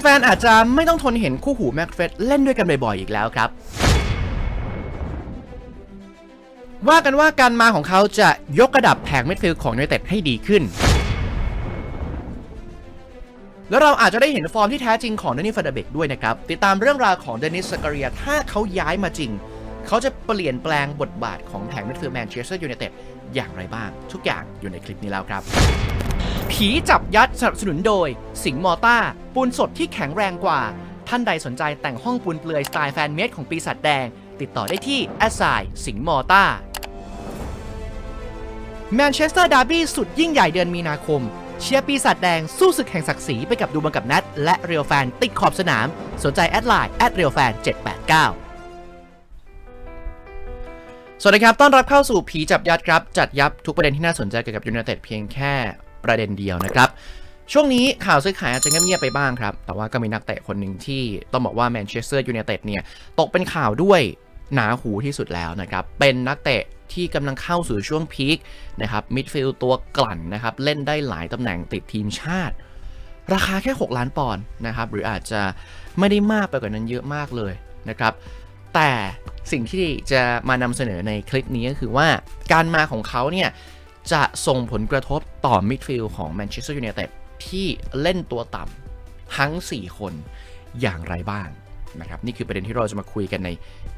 แฟนๆ อาจจะไม่ต้องทนเห็นคู่หูแม็กเฟรดเล่นด้วยกันบ่อยๆ อีกแล้วครับ ว่ากันว่าการมาของเขาจะยกระดับแผงมิดฟิลด์ของยูไนเต็ดให้ดีขึ้น แล้วเราอาจจะได้เห็นฟอร์มที่แท้จริงของเดนิสฟาเดเบกด้วยนะครับ ติดตามเรื่องราวของเดนิสสกเรียถ้าเขาย้ายมาจริง เขาจะเปลี่ยนแปลงบทบาทของแผงมิดฟิลด์แมนเชสเตอร์ยูไนเต็ดอย่างไรบ้าง ทุกอย่างอยู่ในคลิปนี้แล้วครับ ผีจับยัดสนับสนุนโดย สิงห์มอต้า ปูนสดที่แข็งแรงกว่า ท่านใดสนใจแต่งห้องปูนเปลือยสไตล์แฟนเมดของปีศาจแดง ติดต่อได้ที่แอสไซสิงห์มอต้าแมนเชสเตอร์ดาร์บี้สุดยิ่งใหญ่เดือนมีนาคม เชียร์ปีศาจแดงสู้ศึกแห่งศักดิ์ศรีไปกับดูบังกับนัด และเรียวแฟนติดขอบสนาม สนใจแอดไลน์แอดเรียวแฟน789สวัสดีครับ ต้อนรับเข้าสู่ผีจับยัดครับ จัดยับทุกประเด็นที่น่าสนใจเกี่ยวกับยูไนเต็ดเพียงแค่ ประเด็นเดียวนะครับ ช่วงนี้ข่าวซื้อขายอาจจะเงียบๆไปบ้างครับ แต่ว่าก็มีนักเตะคนหนึ่งที่ต้องบอกว่าแมนเชสเตอร์ยูไนเต็ดเนี่ยตกเป็นข่าวด้วยหนาหูที่สุดแล้วนะครับ เป็นนักเตะที่กำลังเข้าสู่ช่วงพีคนะครับมิดฟิลด์ตัวกลั่นนะครับเล่นได้หลายตำแหน่งติดทีมชาติ ราคาแค่ 6 ล้านปอนด์นะครับหรืออาจจะไม่ได้มากไปกว่านั้นเยอะมากเลยนะครับแต่สิ่งที่จะมานำเสนอในคลิปนี้ก็คือว่าการมาของเขาเนี่ย จะส่งผลกระทบต่อมิดฟิลด์ของแมนเชสเตอร์ยูไนเต็ดที่เล่นตัวต่ำทั้ง 4 คนอย่างไรบ้างนะครับนี่คือประเด็นที่เราจะมาคุยกันใน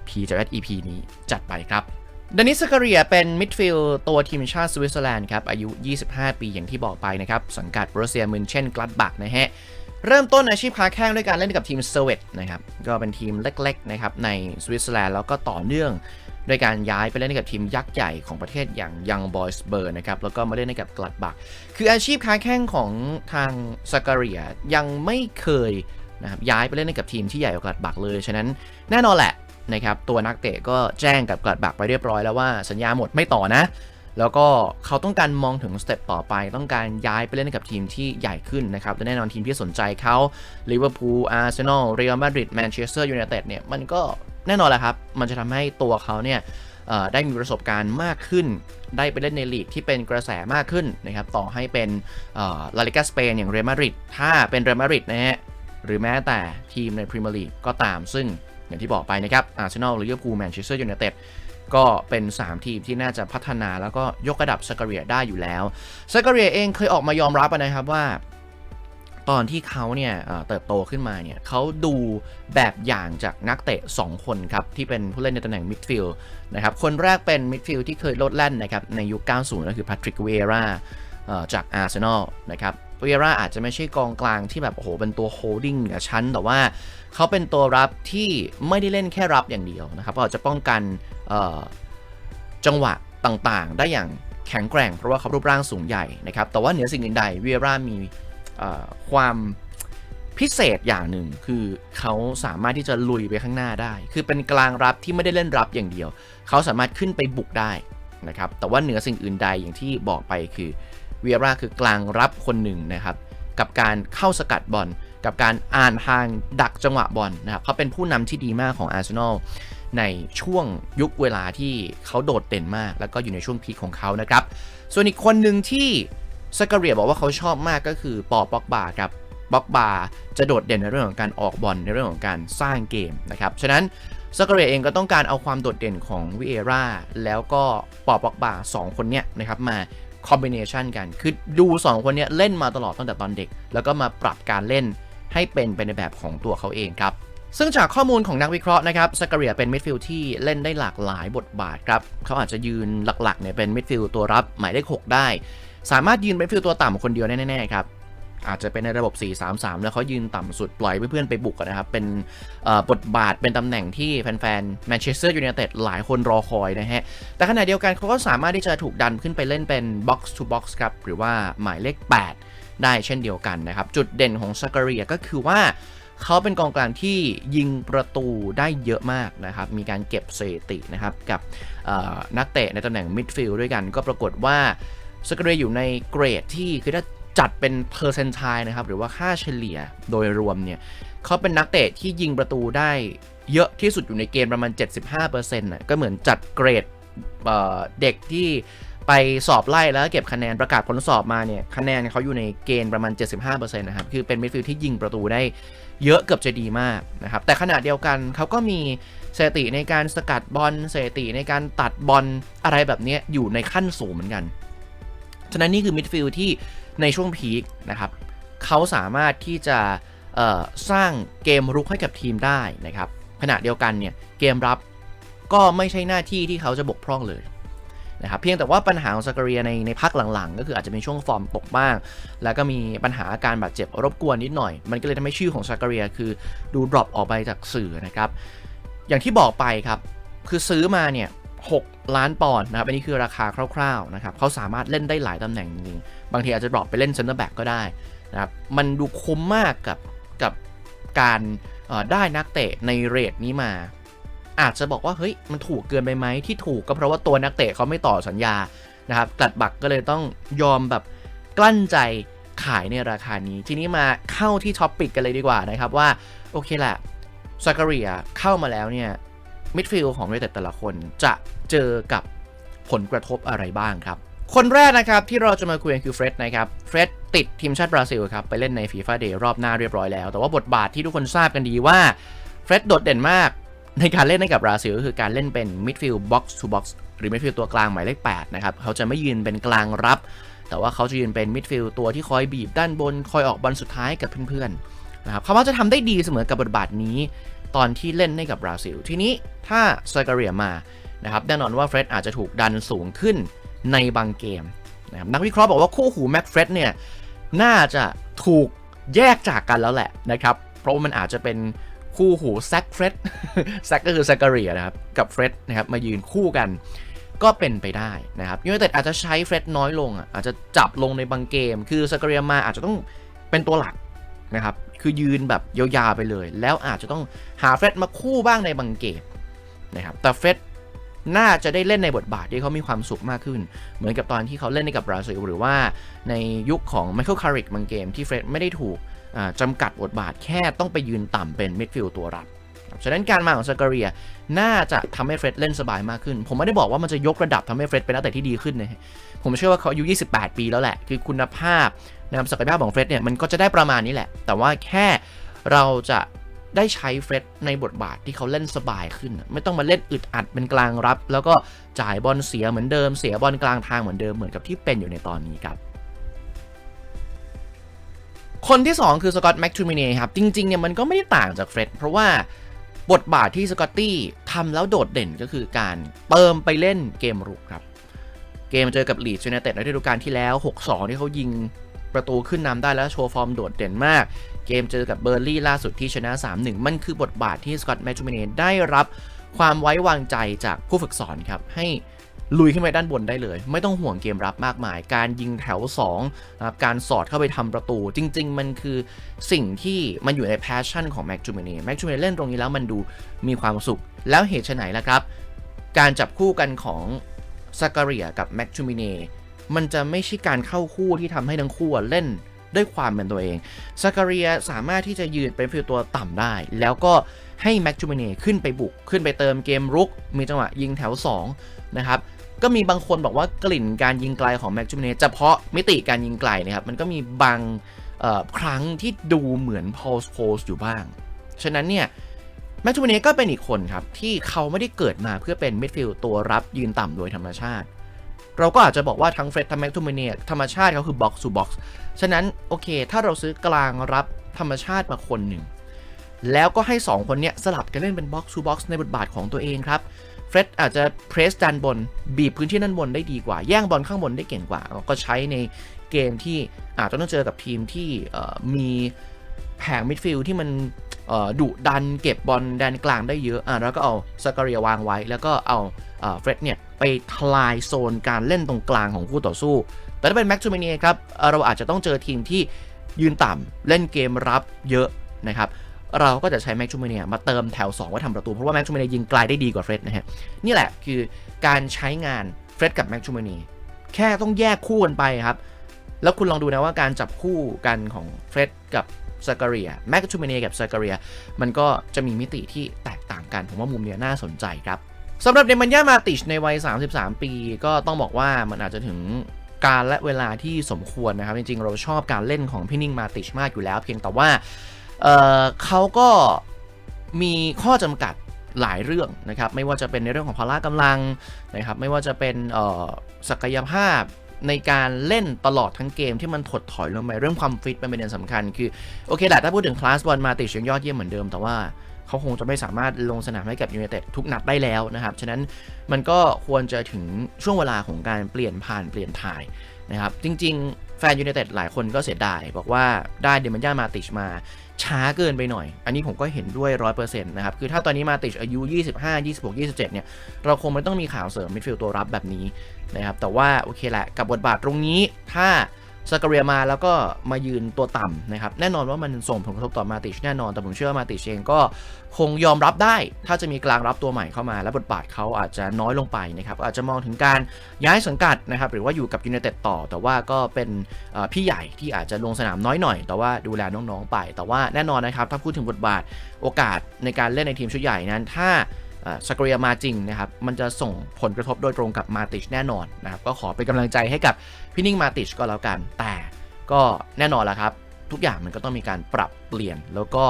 P จาก EP นี้จัดไปครับดานิสกาเรียเป็นมิดฟิลด์ตัวทีมชาติสวิตเซอร์แลนด์ครับ อายุ 25 ปีอย่างที่บอกไปนะครับ สังกัดบรูเซียมินเช่นกลัดบักนะฮะ เริ่มต้นอาชีพค้าแข้งด้วยการเล่นกับทีมเซเวตนะครับ ก็เป็นทีมเล็กๆนะครับในสวิตเซอร์แลนด์แล้วก็ต่อเนื่อง ด้วยการย้ายไปเล่นให้กับทีมยักษ์ใหญ่ของประเทศอย่างยังบอยส์เบอร์นะครับ แล้วก็มาเล่นให้กับกลัดบัก คืออาชีพค้าแข้งของทางซากาเรียยังไม่เคยนะครับย้ายไปเล่นให้กับทีมที่ใหญ่กว่ากลัดบักเลย ฉะนั้นแน่นอนแหละนะครับตัวนักเตะก็แจ้งกับกลัดบักไปเรียบร้อยแล้วว่าสัญญาหมดไม่ต่อนะแล้วก็เขาต้องการมองถึงสเต็ปต่อไป ต้องการย้ายไปเล่นกับทีมที่ใหญ่ขึ้นนะครับและแน่นอนทีมที่สนใจเขาลิเวอร์พูลอาร์เซนอลเรอัลมาดริดแมนเชสเตอร์ยูไนเต็ดเนี่ย มันก็ แน่นอนแหละครับ มันจะทำให้ตัวเขาเนี่ยได้มีประสบการณ์มากขึ้น ได้ไปเล่นในลีกที่เป็นกระแสมากขึ้นนะครับ ต่อให้เป็นลาลิกาสเปนอย่างเรอัลมาดริดถ้าเป็นเรอัลมาดริดนะฮะ หรือแม้แต่ทีมในพรีเมียร์ลีกก็ตาม ซึ่งอย่างที่บอกไปนะครับอาร์เซนอลลิเวอร์พูลแมนเชสเตอร์ยูไนเต็ดก็เป็น 3 ทีมที่น่าจะพัฒนาแล้วก็ยกระดับสกเรียได้อยู่แล้วสกเรียเองเคยออกมายอมรับนะครับว่า ตอนที่เขาเนี่ยเติบโตขึ้นมาเนี่ยเขาดูแบบอย่างจากนักเตะ 2 คนครับ ที่เป็นผู้เล่นในตำแหน่งมิดฟิลด์นะครับ คนแรกเป็นมิดฟิลด์ที่เคยโลดแล่นนะครับ ในยุค 90 ก็คือแพทริกเวราจากอาร์เซนอลนะครับเวราอาจจะไม่ใช่กองกลางที่แบบโอ้โหเป็นตัวโฮลดิ้งหนือชั้น แต่ว่าเขาเป็นตัวรับที่ไม่ได้เล่นแค่รับอย่างเดียวนะครับเขาจะป้องกันจังหวะต่างๆ ได้อย่างแข็งแกร่งเพราะว่าเขารูปร่างสูงใหญ่นะครับ แต่ว่าเหนือสิ่งอื่นใดเวียร่ามี ความพิเศษอย่างหนึ่งคือเขาสามารถที่จะลุยไปข้างหน้าได้ คือเป็นกลางรับที่ไม่ได้เล่นรับอย่างเดียว เขาสามารถขึ้นไปบุกได้นะครับ แต่ว่าเหนือสิ่งอื่นใดอย่างที่บอกไปคือเวียร่าคือกลางรับคนหนึ่งนะครับ กับการเข้าสกัดบอลกับการอ่านทางดักจังหวะบอลนะครับเขาเป็นผู้นำที่ดีมากของอาร์เซนอลในช่วงยุคเวลาที่เขาโดดเด่นมาก แล้วก็อยู่ในช่วงพีคของเขานะครับ ส่วนอีกคนหนึ่งที่ สกาเรียบอกว่าเขาชอบมากก็คือปอป็อกบาครับป็อกบาจะโดดเด่นในเรื่องของการออกบอลในเรื่องของการสร้างเกมนะครับ ฉะนั้นสกาเรียเองก็ต้องการเอาความโดดเด่นของวิเอร่าแล้วก็ปอป็อกบาสองคนเนี้ยนะครับมาคอมบิเนชันกัน คือดู 2 คนเนี้ยเล่นมาตลอดตั้งแต่ตอนเด็ก แล้วก็มาปรับการเล่นให้เป็นไปในแบบของตัวเขาเองครับ ซึ่งจากข้อมูลของนักวิเคราะห์นะครับสกเรียเป็นมิดฟิลด์ที่เล่นได้หลากหลายบทบาทครับเขาอาจจะยืนหลักๆเนี่ยเป็นมิดฟิลด์ตัวรับหมายเลข6ได้ สามารถยืนเป็นฟิลด์ตัวต่ำคนเดียวได้แน่ๆครับอาจจะเป็นในระบบ 4-3-3 แล้วเขายืนต่ำสุดปล่อยเพื่อนๆไปบุกนะครับ เป็นบทบาทเป็นตำแหน่งที่แฟนๆแมนเชสเตอร์ยูไนเต็ดหลายคนรอคอยนะฮะ แต่ขณะเดียวกันเขาก็สามารถที่จะถูกดันขึ้นไปเล่นเป็น box to box ครับ หรือว่าหมายเลข 8 ได้เช่นเดียวกันนะครับ จุดเด่นของซากเรียก็คือว่า เขาเป็นกองกลางที่ยิงประตูได้เยอะมากนะครับ มีการเก็บสถิตินะครับ กับนักเตะในตำแหน่งมิดฟิลด์ด้วยกัน ก็ปรากฏว่าสกเรย์อยู่ในเกรดที่คือถ้าจัดเป็นเพอร์เซนต์ไทนะครับ หรือว่าค่าเฉลี่ยโดยรวมเนี่ยเขาเป็นนักเตะที่ยิงประตูได้เยอะที่สุดอยู่ในเกมประมาณ 75%นะก็เหมือนจัดเกรดเเด็กที่ไปสอบไล่แล้วเก็บคะแนนประกาศผลสอบมาเนี่ยคะแนนเขาอยู่ในเกณฑ์ประมาณ 75%นะครับ คือเป็นมิดฟิลด์ที่ยิงประตูได้ เยอะเกือบจะดีมากนะครับ แต่ขณะเดียวกันเขาก็มีสถิติในการสกัดบอลสถิติในการตัดบอลอะไรแบบนี้อยู่ในขั้นสูงเหมือนกัน ฉะนั้นนี่คือมิดฟิลด์ที่ในช่วงพีคนะครับเขาสามารถที่จะสร้างเกมรุกให้กับทีมได้นะครับขณะเดียวกันเนี่ยเกมรับก็ไม่ใช่หน้าที่ที่เขาจะบกพร่องเลย นะครับเพียงแต่ว่าปัญหาของซากเรียในในพักหลังๆ ก็คืออาจจะเป็นช่วงฟอร์มตกบ้าง แล้วก็มีปัญหาอาการบาดเจ็บรบกวนนิดหน่อย มันก็เลยทำให้ชื่อของซากเรียคือดูดรอปออกไปจากสื่อนะครับอย่างที่บอกไปครับคือซื้อมาเนี่ย6ล้านปอนด์นะครับ อันนี้คือราคาคร่าวๆนะครับเขาสามารถเล่นได้หลายตำแหน่งจริงๆบางทีอาจจะดรอปไปเล่นเซนเตอร์แบ็กก็ได้นะครับมันดูคุ้มมากกับกับการได้นักเตะในเรทนี้มา อาจจะบอกว่าเฮ้ยมันถูกเกินไปไหมที่ถูกก็เพราะว่าตัวนักเตะเขาไม่ต่อสัญญานะครับกลัดบักก็เลยต้องยอมแบบกลั้นใจขายในราคานี้ ทีนี้มาเข้าที่ท็อปปิกกันเลยดีกว่านะครับว่า โอเคแหละซากเรียเข้ามาแล้วเนี่ยมิดฟิลด์ของเต็ดแต่ละคนจะเจอกับผลกระทบอะไรบ้างครับ คนแรกนะครับที่เราจะมาคุยกันคือเฟร็ดนะครับเฟร็ดติดทีมชาติบราซิลครับไปเล่นในฟีฟ่าเดย์รอบหน้าเรียบร้อยแล้ว แต่ว่าบทบาทที่ทุกคนทราบกันดีว่าเฟร็ดโดดเด่นมาก ในการเล่นให้กับบราซิลก็คือการเล่นเป็นมิดฟิลด์บ็อกซ์ทูบ็อกซ์หรือมิดฟิลด์ตัวกลางหมายเลข8นะครับเขาจะไม่ยืนเป็นกลางรับ แต่ว่าเขาจะยืนเป็นมิดฟิลด์ตัวที่คอยบีบด้านบน คอยออกบอลสุดท้ายกับเพื่อนๆนะครับเขาว่าจะทำได้ดีเสมอกับบทบาทนี้ ตอนที่เล่นให้กับบราซิล ทีนี้ถ้าซากาเรียมานะครับแน่นอนว่าเฟร็ดอาจจะถูกดันสูงขึ้นในบางเกมนะครับนักวิเคราะห์บอกว่าคู่หูแม็กเฟร็ดเนี่ยน่าจะถูกแยกจากกันแล้วแหละนะครับเพราะว่ามันอาจจะเป็น คู่หูแซกเฟร็ดแซกก็คือแซากาเรียนะครับ กับเฟร็ดนะครับ มายืนคู่กัน ก็เป็นไปได้นะครับยูไนเต็ดอาจจะใช้เฟร็ดน้อยลงอะอาจจะจับลงในบางเกม คือแซากาเรียมาอาจจะต้องเป็นตัวหลักนะครับ คือยืนแบบยาวๆไปเลย แล้วอาจจะต้องหาเฟร็ดมาคู่บ้างในบางเกมนะครับแต่เฟร็ดน่าจะได้เล่นในบทบาทที่เขามีความสุขมากขึ้น เหมือนกับตอนที่เขาเล่นในกับบราซิลหรือว่าในยุคของไมเคิลคาริกบางเกมที่เฟร็ดไม่ได้ถูก จำกัดบทบาทแค่ต้องไปยืนต่ำเป็นมิดฟิลด์ตัวรับฉะนั้นการมาของซากาเรียน่าจะทำให้เฟร็ดเล่นสบายมากขึ้น ผมไม่ได้บอกว่ามันจะยกระดับทำให้เฟร็ดเป็นนักเตะที่ดีขึ้นนะผมเชื่อว่าเขาอายุ 28 ปีแล้วแหละ คือคุณภาพนะครับศักยภาพของเฟร็ดเนี่ยมันก็จะได้ประมาณนี้แหละ แต่ว่าแค่เราจะได้ใช้เฟร็ดในบทบาทที่เขาเล่นสบายขึ้น ไม่ต้องมาเล่นอึดอัดเป็นกลางรับ แล้วก็จ่ายบอลเสียเหมือนเดิม เสียบอลกลางทางเหมือนเดิมเหมือนกับที่เป็นอยู่ในตอนนี้ครับ คนที่ 2 คือสกอตแม็กทูมิเน่ครับ จริงๆเนี่ยมันก็ไม่ได้ต่างจากเฟร็ดเพราะว่าบทบาทที่สกอตตี้ทำแล้วโดดเด่นก็คือการเติมไปเล่นเกมรุกครับ เกมเจอกับลีดยูไนเต็ดในฤดูกาลที่แล้ว 6-2 ที่เขายิงประตูขึ้นนำได้แล้วโชว์ฟอร์มโดดเด่นมาก เกมเจอกับเบอร์ลี่ล่าสุดที่ชนะ 3-1 มันคือบทบาทที่สกอตต์แมชชูเมเนได้รับความไว้วางใจจากผู้ฝึกสอนครับให้ ลุยขึ้นไปด้านบนได้เลย ไม่ต้องห่วงเกมรับมากมาย การยิงแถว2นะครับการสอดเข้าไปทำประตู จริง ๆ มันคือสิ่งที่มันอยู่ในแพชชั่นของแม็กจูเมเน่แม็กจูเมเน่เล่นตรงนี้แล้วมันดูมีความสุข แล้วเหตุไฉนล่ะครับ การจับคู่กันของซากาเรียกับแม็กจูเมเน่มันจะไม่ใช่การเข้าคู่ที่ทำให้ทั้งคู่เล่นด้วยความเป็นตัวเองซากาเรียสามารถที่จะยืนเป็นฟิลตัวต่ำได้ แล้วก็ให้แม็กจูเมเน่ขึ้นไปบุก ขึ้นไปเติมเกมรุก มีจังหวะยิงแถว 2 นะครับ ก็มีบางคนบอกว่ากลิ่นการยิงไกลของแม็กจูเมเน่เฉพาะมิติการยิงไกลนะครับมันก็มีบางครั้งที่ดูเหมือนพอสโพสอยู่บ้าง ฉะนั้นเนี่ยแมทชูเน่ก็เป็นอีกคนครับ ที่เขาไม่ได้เกิดมาเพื่อเป็นมิดฟิลด์ตัวรับยืนต่ำโดยธรรมชาติ เราก็อาจจะบอกว่าทั้งเฟร็ดทั้งแมทชูเน่ธรรมชาติเขาคือบ็อกซ์ o ูบ็อกซ์ฉะนั้นโอเค ถ้าเราซื้อกลางรับธรรมชาติมาคนหนึ่ง แล้วก็ให้ 2 คนเนี้ยสลับกันเล่นเป็นบ็อกซ์ o ูบ็อกซ์ในบทบาทของตัวเองครับ ร็ดอาจจะเพรสด้านบน บีบพื้นที่ด้านบนได้ดีกว่า แย่งบอลข้างบนได้เก่งกว่า ก็ใช้ในเกมที่อาจจะต้องเจอกับทีมที่มีแผงมิดฟิลด์ที่มันดุดันเก็บบอลแดนกลางได้เยอะอะแล้วก็เอาสกเรียวางไว้ แล้วก็เอาเฟร็ดเนี่ยไปทลายโซนการเล่นตรงกลางของคู่ต่อสู้ แต่ถ้าเป็นแม็กซ์จูเมเนียครับ เราอาจจะต้องเจอทีมที่ยืนต่ำเล่นเกมรับเยอะนะครับ เราก็จะใช้แม็กชูเมเนียมาเติมแถว 2 ไว้ทำประตู เพราะว่าแม็กชูเมเนียยิงไกลได้ดีกว่าเฟร็ดนะฮะนี่แหละคือการใช้งานเฟร็ดกับแม็กชูเมเนียแค่ต้องแยกคู่กันไปครับ แล้วคุณลองดูนะว่าการจับคู่กันของเฟร็ดกับซากเรียแม็กชูเมเนียกับซากเรียมันก็จะมีมิติที่แตกต่างกัน ผมว่ามุมเนี้ยน่าสนใจครับสำหรับเดมันย่ามาติชในวัย 33 ปี ก็ต้องบอกว่ามันอาจจะถึงการและเวลาที่สมควรนะครับ จริงๆ เราชอบการเล่นของพี่นิ่งมาติชมากอยู่แล้ว เพียงแต่ว่า เเขาก็มีข้อจำกัดหลายเรื่องนะครับ ไม่ว่าจะเป็นในเรื่องของพละกำลังนะครับ ไม่ว่าจะเป็นศักยภาพในการเล่นตลอดทั้งเกมที่มันถดถอยลงไปเรื่องความฟิตเป็นประเด็นสำคัญ คือ โอเคแหละถ้าพูดถึงคลาสบอลมาติชยังยอดเยี่ยมเหมือนเดิม แต่ว่าเขาคงจะไม่สามารถลงสนามให้กับยู i นเต็ดทุกนัดได้แล้วนะครับ ฉะนั้นมันก็ควรจะถึงช่วงเวลาของการเปลี่ยนผ่านเปลี่ยนถ่าย นะครับ จริง ๆ แฟนยูไนเต็ดหลายคนก็เสียดาย บอกว่าได้เดมันย่ามาติชมาช้าเกินไปหน่อย อันนี้ผมก็เห็นด้วย 100%นะครับ คือถ้าตอนนี้มาติชอายุ 25 26 27 เนี่ย เราคงไม่ต้องมีข่าวเสริมมิดฟิลด์ตัวรับแบบนี้นะครับ แต่ว่าโอเคแหละกับบทบาทตรงนี้ถ้า สกเรียมาแล้วก็มายืนตัวต่ำนะครับ แน่นอนว่ามันส่งผลกระทบต่อมาติชแน่นอน แต่ผมเชื่อว่ามาติชเองก็คงยอมรับได้ ถ้าจะมีกลางรับตัวใหม่เข้ามา และบทบาทเขาอาจจะน้อยลงไปนะครับ อาจจะมองถึงการย้ายสังกัดนะครับ หรือว่าอยู่กับยู i นเต็ดต่อ แต่ว่าก็เป็นพี่ใหญ่ที่อาจจะลงสนามน้อยหน่อย แต่ว่าดูแลน้องๆไป แต่ว่าแน่นอนนะครับ ถ้าพูดถึงบทบาทโอกาสในการเล่นในทีมชุดใหญ่นั้น ถ้าสกเรียมาจริงนะครับ มันจะส่งผลกระทบโดยตรงกับมาติชแน่นอนนะครับ ก็ขอเป็นกำลังใจให้กับ พี่นิ่งมาติชก็แล้วกัน แต่ก็แน่นอนและครับ ทุกอย่างมันก็ต้องมีการปรับเปลี่ยน แล้วก็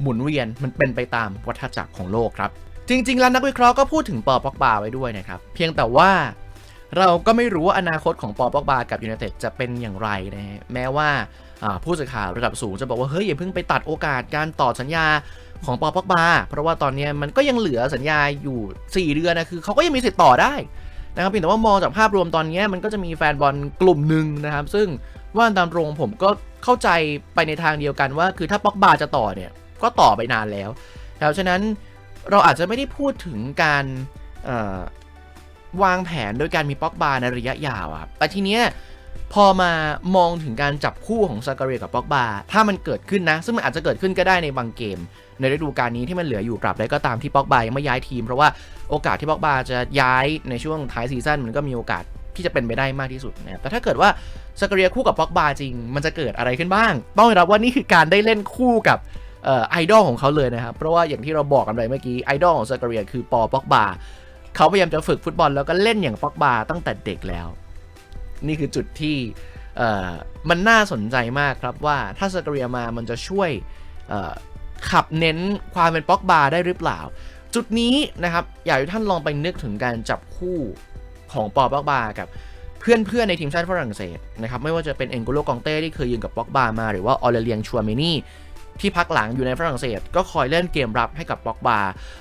หมุนเวียนมันเป็นไปตามวัฏจักรของโลกครับ จริง ๆ แล้วนักวิเคราะห์ก็พูดถึงปอปอกบาไว้ด้วยนะครับ เพียงแต่ว่าเราก็ไม่รู้ว่าอนาคตของปอปอกบากับยู i นเต็ดจะเป็นอย่างไรนะฮะแม้ว่าอ่าผู้สื่อข่าวระดับสูงจะบอกว่าเฮ้ยอย่าเพิ่งไปตัดโอกาสการต่อสัญญาของปอปอกบาเพราะว่าตอนนี้มันก็ยังเหลือสัญญาอยู่ 4 เดือนนะคือเขาก็ยังมีสิทธิ์ต่อได้ นะครับเพียงแต่ว่ามองจากภาพรวมตอนนี้มันก็จะมีแฟนบอลกลุ่มหนึ่งนะครับ ซึ่งว่าตามตรงผมก็เข้าใจไปในทางเดียวกันว่า คือถ้าปอกบาจะต่อเนี่ยก็ต่อไปนานแล้วนะครับฉะนั้นเราอาจจะไม่ได้พูดถึงการวางแผนโดยการมีปอกบาในระยะยาวอะครับแต่ทีเนี้ย พอมามองถึงการจับคู่ของซากาเรียกับปอกบาถ้ามันเกิดขึ้นนะ ซึ่งมันอาจจะเกิดขึ้นก็ได้ในบางเกม ในฤดูกาลนี้ที่มันเหลืออยู่ปรับได้ก็ตามที่ปอกบายังไม่ย้ายทีม เพราะว่าโอกาสที่ปอกบาจะย้ายในช่วงท้ายซีซั่นมันก็มีโอกาสที่จะเป็นไปได้มากที่สุดนะครับแต่ถ้าเกิดว่าซากาเรียคู่กับปอกบาจริง มันจะเกิดอะไรขึ้นบ้าง ต้องยอมรับว่านี่คือการได้เล่นคู่กับออไอดอลของเขาเลยนะครับ เพราะว่าอย่างที่เราบอกกันไปเมื่อกี้ไอดอลของซากาเรียคือปอปอกบาเขาพยายามจะฝึกฟุตบอลแล้วก็เล่นอย่างปอกบาตั้งแต่เด็กแล้ว นี่คือจุดที่มันน่าสนใจมากครับว่าถ้าสกเรียมามันจะช่วยขับเน้นความเป็นปอกบาได้หรือเปล่า จุดนี้นะครับ อยากให้ท่านลองไปนึกถึงการจับคู่ของปอปอกบากับเพื่อนๆในทีมชาติฝรั่งเศสนะครับไม่ว่าจะเป็นเอ็นโกโลกองเต้ที่เคยยืนกับปอกบามา หรือว่าออเลเลียงชัวเมนี่ที่พักหลังอยู่ในฝรั่งเศส ก็คอยเล่นเกมรับให้กับปอกบา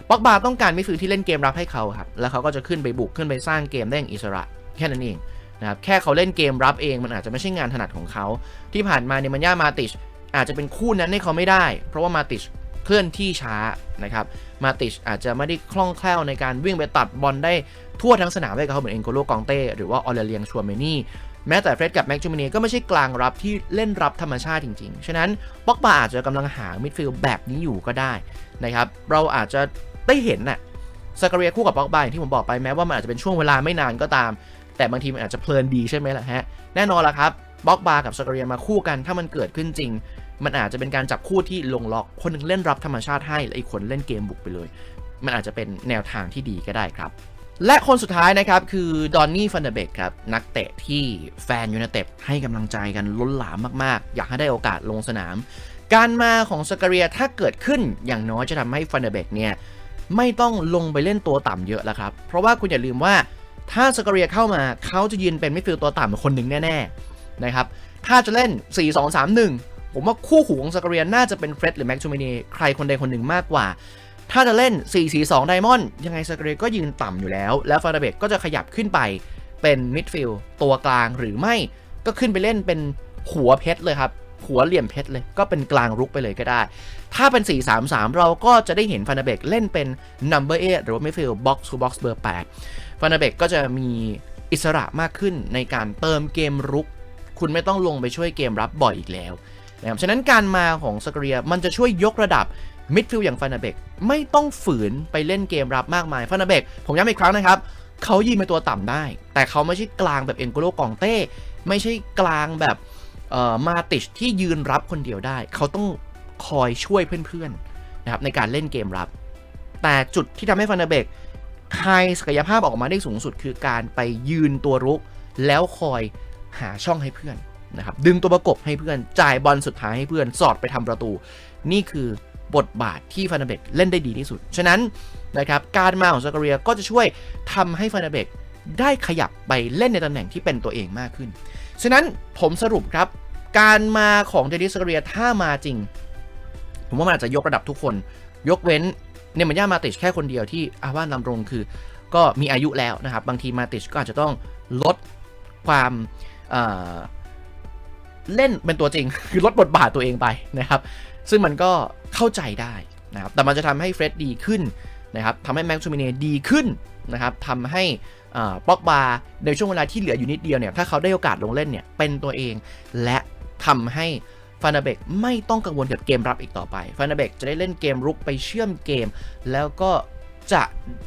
ป็อกบาต้องการมิดฟิลด์ที่เล่นเกมรับให้เขาครับแล้วเขาก็จะขึ้นไปบุกขึ้นไปสร้างเกมได้อย่างอิสระแค่นั้นเอง นะครับแค่เขาเล่นเกมรับเองมันอาจจะไม่ใช่งานถนัดของเขา ที่ผ่านมาเนี่ยมันย่ามาติชอาจจะเป็นคู่นั้นให้เขาไม่ได้ เพราะว่ามาติชเคลื่อนที่ช้านะครับมาติชอาจจะไม่ได้คล่องแคล่วในการวิ่งไปตัดบอลได้ทั่วทั้งสนามให้กับเขาเหมือนเอ็นโกโลกองเต้หรือว่าออเลเลียงชัวเมนี่แม้แต่เฟร็ดกับแม็กจูมเนีก็ไม่ใช่กลางรับที่เล่นรับธรรมชาติจริง ๆ ฉะนั้นป็อกบาอาจจะกำลังหามิดฟิลด์แบบนี้อยู่ก็ได้นะครับเราอาจจะได้เห็นน่ะสกาเรียคู่กับป็อกบาอย่างที่ผมบอกไปแม้ว่ามันอาจจะเป็นช่วงเวลาไม่นานก็ตาม แต่บางทีมันอาจจะเพลินดีใช่ไหมล่ะฮะ แน่นอนละครับบล็อกบาร์กับสกาเรียมาคู่กันถ้ามันเกิดขึ้นจริง มันอาจจะเป็นการจับคู่ที่ลงล็อก คนหนึงเล่นรับธรรมชาติให้และอีกคนเล่นเกมบุกไปเลย มันอาจจะเป็นแนวทางที่ดีก็ได้ครับ และคนสุดท้ายนะครับคือดอนนี่ฟันเดเบกครับนักเตะที่แฟนยูไนเต็ดให้กำลังใจกันล้นหลามมากๆ อยากให้ได้โอกาสลงสนาม การมาของสกเรียถ้าเกิดขึ้นอย่างน้อยจะทำให้ฟันเดเบกเนี่ยไม่ต้องลงไปเล่นตัวต่ำเยอะแล้วครับ เพราะว่าคุณอย่าลืมว่า ถ้าสกเรียเข้ามาเขาจะยืนเป็นมิดฟิลด์ตัวต่ำคนหนึ่งแน่ๆนะครับถ้าจะเล่น 4 2 3 1 ผมว่าคู่หูของสกเรียน่าจะเป็นเฟร็ดหรือแม็กชูมินีใครคนใดคนหนึ่งมากกว่า ถ้าจะเล่น 4 4 2 ไดมอนด์ยังไงสกเรียก็ยืนต่ำอยู่แล้ว แล้วฟาราเบกก็จะขยับขึ้นไปเป็นมิดฟิลด์ตัวกลางหรือไม่ก็ขึ้นไปเล่นเป็นหัวเพชรเลยครับหัวเหลี่ยมเพชรเลยก็เป็นกลางรุกไปเลยก็ได้ ถ้าเป็น 4-3-3 เราก็จะได้เห็นฟานาเบกเล่นเป็น number 8หรือว่า midfield box to box เบอร์ 8 ฟานาเบกก็จะมีอิสระมากขึ้นในการเติมเกมรุก คุณไม่ต้องลงไปช่วยเกมรับบ่อยอีกแล้วนะครับฉะนั้นการมาของสกเรียมันจะช่วยยกระดับมิดฟิลด์อย่างฟานาเบกไม่ต้องฝืนไปเล่นเกมรับมากมายฟานาเบกผมย้ำอีกครั้งนะครับเขายิงเป็นตัวต่ำได้ แต่เขาไม่ใช่กลางแบบเอ็นโกโลกองเต้ไม่ใช่กลางแบบมาติชที่ยืนรับคนเดียวได้ เขาต้องคอยช่วยเพื่อนๆนะครับในการเล่นเกมรับ แต่จุดที่ทำให้ฟานาเบก คายศักยภาพออกมาได้สูงสุด คือการไปยืนตัวรุก แล้วคอยหาช่องให้เพื่อนนะครับดึงตัวประกบให้เพื่อนจ่ายบอลสุดท้ายให้เพื่อนสอดไปทำประตู นี่คือบทบาทที่ฟานาเบกเล่นได้ดีที่สุด ฉะนั้นนะครับการมาของซากเรียก็จะช่วยทำให้ฟานาเบกได้ขยับไปเล่นในตำแหน่งที่เป็นตัวเองมากขึ้น ฉะนั้นผมสรุปครับ การมาของเดนิสซากเรียถ้ามาจริง ผมว่ามันอาจจะยกระดับทุกคน ยกเว้น เนมันย่ามาติชแค่คนเดียวที่อาว่านำรงคือ ก็มีอายุแล้วนะครับ บางทีมาติชก็อาจจะต้องลดความเเล่นเป็นตัวจริง คือลดบทบาทตัวเองไปนะครับ ซึ่งมันก็เข้าใจได้นะครับ แต่มันจะทำให้เฟร็ดดีขึ้นนะครับทำให้แม็กซ์ชูมิเน่ดีขึ้นนะครับทำให้ป็อกบาในช่วงเวลาที่เหลืออยู่นิดเดียวเนี่ย ถ้าเขาได้โอกาสลงเล่นเนี่ย เป็นตัวเองและทำให้ ฟานาเบกไม่ต้องกังวลกับเกมรับอีกต่อไปฟานาเบกจะได้เล่นเกมรุกไปเชื่อมเกม แล้วก็จะ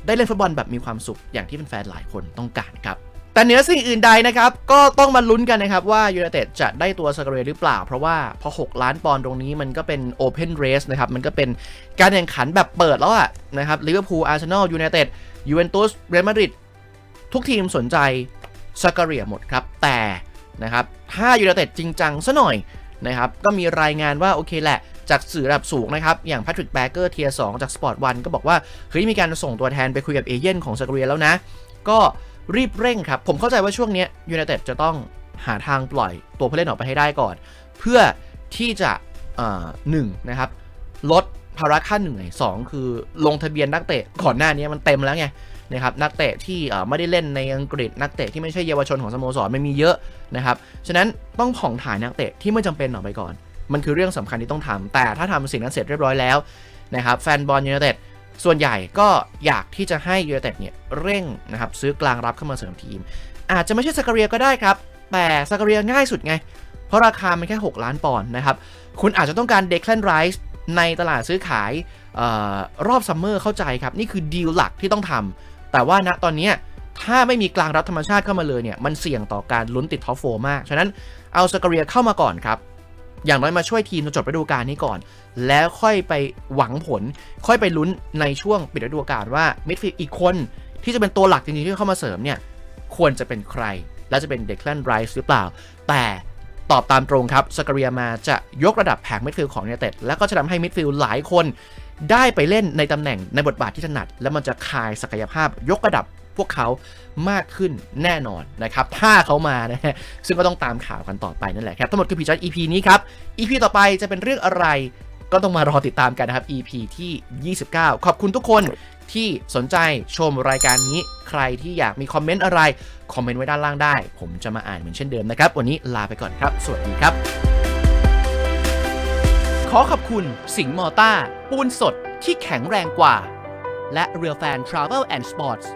ได้เล่นฟุตบอลแบบมีความสุขอย่างที่แฟนๆหลายคนต้องการครับแต่เหนือสิ่งอื่นใดนะครับ ก็ต้องมาลุ้นกันนะครับ ว่ายู i นเต็ดจะได้ตัวสกเรหรือเปล่า เพราะว่าพอ 6 ล้านปอนด์ตรงนี้มันก็เป็นโอเพนเรสนะครับ มันก็เป็นการแข่งขันแบบเปิดแล้วอะนะครับลิเวอร์พูลอาร์เซนอลยูไนเต็ดยูเวนตุสเรอัลมาดริดทุกทีมสนใจสกเรียหมดครับ แต่นะครับถ้ายูไนเต็ดจริงจังซะหน่อย นะครับก็มีรายงานว่าโอเคแหละ จากสื่อระดับสูงนะครับ อย่างแพทริกแบเกอร์เทียร์สจากสปอร์ตวันก็บอกว่าเฮ้ยมีการส่งตัวแทนไปคุยกับเอเย่นของสกเรียแล้วนะ ก็รีบเร่งครับ ผมเข้าใจว่าช่วงนี้ยูไนเต็ดจะต้องหาทางปล่อยตัวผู้เล่นออกไปให้ได้ก่อน เพื่อที่จะหนึ่งนะครับลด ภาระค่าเหนื่อย 2 คือลงทะเบียนนักเตะก่อนหน้านี้มันเต็มแล้วไงนะครับนักเตะที่ไม่ได้เล่นในอังกฤษนักเตะที่ไม่ใช่เยาวชนของสโมสรไม่มีเยอะนะครับฉะนั้นต้องผ่องถ่ายนักเตะที่ไม่จำเป็นออกไปก่อน มันคือเรื่องสำคัญที่ต้องทำแต่ถ้าทำสิ่งนั้นเสร็จเรียบร้อยแล้วนะครับแฟนบอลยูไนเต็ดส่วนใหญ่ก็อยากที่จะให้ยูไนเต็ดเนี่ยเร่งนะครับซื้อกลางรับเข้ามาเสริมทีม อาจจะไม่ใช่สกเรียก็ได้ครับ แต่สกเรียง่ายสุดไง เพราะราคามันแค่ 6 ล้านปอนด์นะครับ คุณอาจจะต้องการเดคแลนไรส์ ในตลาดซื้อขายออรอบซัมเมอร์เข้าใจครับ นี่คือดีลหลักที่ต้องทำแต่ว่าณตอนนี้ถ้าไม่มีกลางรับธรรมชาติเข้ามาเลยเนี่ยมันเสี่ยงต่อการลุ้นติดท็อปโฟมาก ฉะนั้นเอาสกเรียเข้ามาก่อนครับ อย่างน้อยมาช่วยทีมจจบฤดูกาลนี้ก่อน แล้วค่อยไปหวังผล ค่อยไปลุ้นในช่วงปิดฤดูกาลว่ามิดฟิลด์อีกคนที่จะเป็นตัวหลักจริงๆที่เข้ามาเสริมเนี่ยควรจะเป็นใคร และจะเป็นเดคแลนไรส์หรือเปล่า แต่ ตอบตามตรงครับสกเรียมาจะยกระดับแผงมิดฟิลด์ของเนเต็ดแล้วก็จะทำให้มิดฟิลด์หลายคน ได้ไปเล่นในตำแหน่งในบทบาทที่ถนัด แล้วมันจะคายศักยภาพยกระดับพวกเขามากขึ้นแน่นอนนะครับ ถ้าเขามานะฮะซึ่งก็ต้องตามข่าวกันต่อไปนั่นแหละครับ ทั้งหมดคือพีจัด EP นี้ครับ EP ต่อไปจะเป็นเรื่องอะไร ก็ต้องมารอติดตามกันนะครับ EP ที่ 29 ขอบคุณทุกคนที่สนใจชมรายการนี้ ใครที่อยากมีคอมเมนต์อะไร คอมเมนต์ไว้ด้านล่างได้ ผมจะมาอ่านเหมือนเช่นเดิมนะครับ วันนี้ลาไปก่อนครับ สวัสดีครับ ขอขอบคุณสิงห์มอต้า ปูนสดที่แข็งแรงกว่า และเรือแฟน Travel and Sports